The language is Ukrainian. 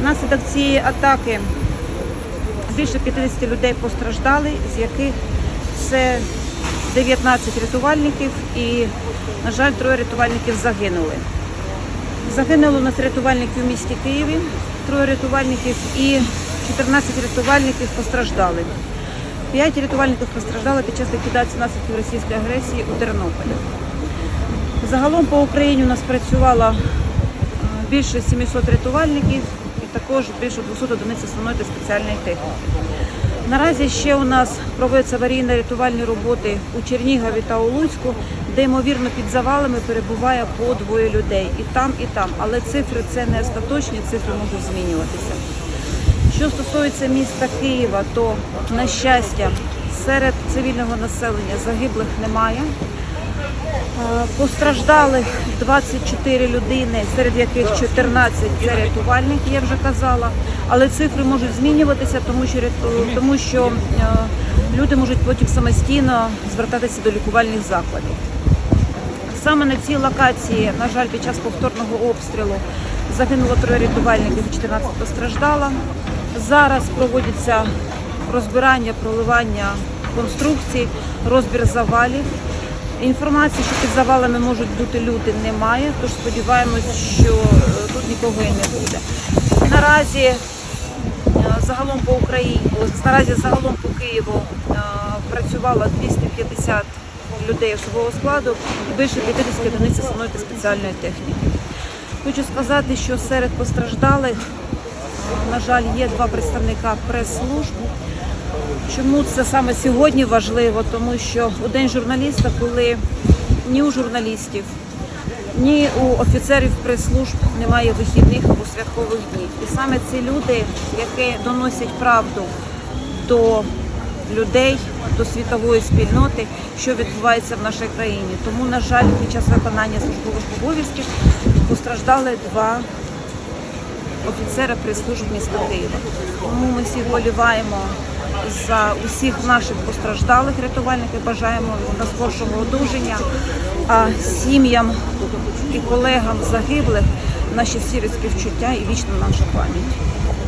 Внаслідок цієї атаки більше 50 людей постраждали, з яких це 19 рятувальників і, на жаль, троє рятувальників загинули. Загинуло у нас рятувальників в місті Києві, троє рятувальників і 14 рятувальників постраждали. П'ять рятувальників постраждали під час ліквідації наслідків російської агресії у Тернополі. Загалом по Україні у нас працювало е, більше 700 рятувальників також більше 200 одиниць основної та спеціальної техніки. Наразі ще у нас проводяться аварійно-рятувальні роботи у Чернігові та у Луцьку, де ймовірно під завалами перебуває по двоє людей і там, і там. Але цифри це не остаточні, цифри можуть змінюватися. Що стосується міста Києва, то на щастя серед цивільного населення загиблих немає. Е, Постраждалих 24 людини, серед яких 14 це рятувальники, я вже казала. Але цифри можуть змінюватися, тому що тому що е, люди можуть потім самостійно звертатися до лікувальних закладів. Саме на цій локації, на жаль, під час повторного обстрілу загинуло троє рятувальників, 14 постраждало. Зараз проводиться розбирання, проливання конструкцій, розбір завалів. Інформації, що під завалами можуть бути люди, немає, тож сподіваємось, що е, тут нікого і не буде. Наразі е, загалом по Україні, наразі загалом по Києву е, працювало 250 людей особового складу і більше 50 одиниць основної та спеціальної техніки. Хочу сказати, що серед постраждалих, на жаль, є два представника прес-служб. Чому це саме сьогодні важливо? Тому що у день журналіста, коли ні у журналістів, ні у офіцерів прес-служб немає вихідних або святкових днів. І саме ці люди, які доносять правду до людей, до світової спільноти, що відбувається в нашій країні. Тому, на жаль, під час виконання службових обов'язків постраждали два офіцера прес-служб міста Києва. Тому ми всі воліваємо за усіх наших постраждалих рятувальників, бажаємо скоршого одужання, а сім'ям і колегам загиблих наші всі співчуття і вічна наша пам'ять.